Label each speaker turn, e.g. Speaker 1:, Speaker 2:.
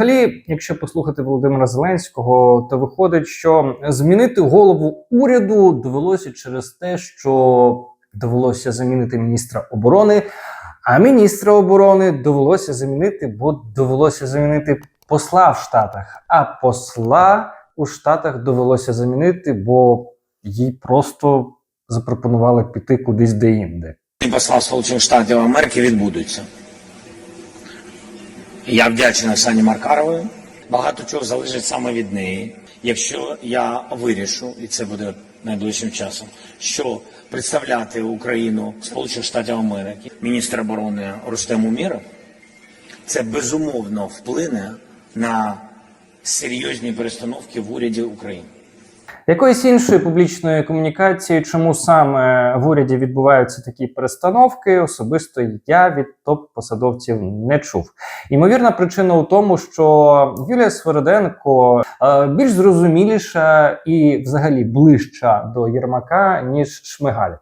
Speaker 1: Взагалі, якщо послухати Володимира Зеленського, то виходить, що змінити голову уряду довелося через те, що довелося замінити міністра оборони, а міністра оборони довелося замінити, бо довелося замінити посла в Штатах. А посла у Штатах довелося замінити, бо їй просто запропонували піти кудись де-інде.
Speaker 2: посла Сполучених Штатів Америки відбудуться. Я вдячний Оксані Маркаровій. Багато чого залежить саме від неї. Якщо я вирішу, і це буде найближчим часом, що представляти Україну Сполучених Штатів Америки, міністр оборони Рустем Уміров, це безумовно вплине на серйозні перестановки в уряді України.
Speaker 1: Якоїсь іншої публічної комунікації, чому саме в уряді відбуваються такі перестановки, особисто я від топ-посадовців не чув. Імовірна причина у тому, що Юлія Свериденко е, більш зрозуміліша і взагалі ближча до Єрмака, ніж Шмигаль.